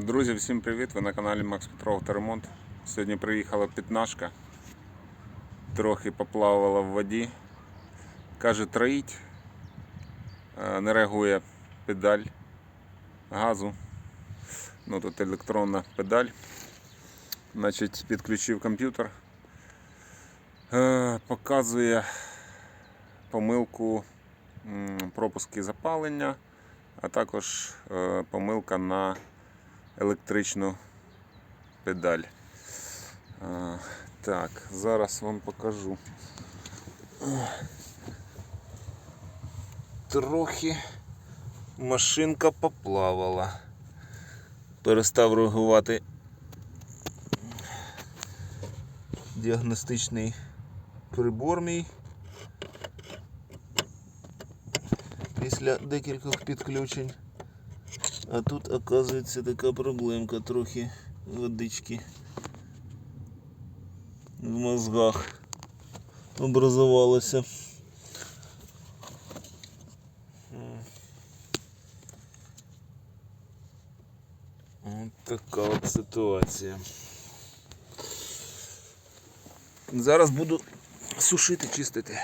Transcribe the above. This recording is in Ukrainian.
Друзі, всім привіт! Ви на каналі Макс Петров Авторемонт. Сьогодні приїхала п'ятнашка, трохи поплавала в воді. Каже, троїть, Е, не реагує педаль газу. Ну тут електронна педаль. Значить, підключив комп'ютер. Е, Показує помилку пропуски запалення, а також е, помилка на електричну педаль. Так, зараз вам покажу. Трохи машинка поплавала. Перестав реагувати діагностичний прибор мій. Після декількох підключень. А тут, оказується, така проблемка трохи водички в мозгах образувалася. Ось така от ситуація. Зараз буду сушити, чистити.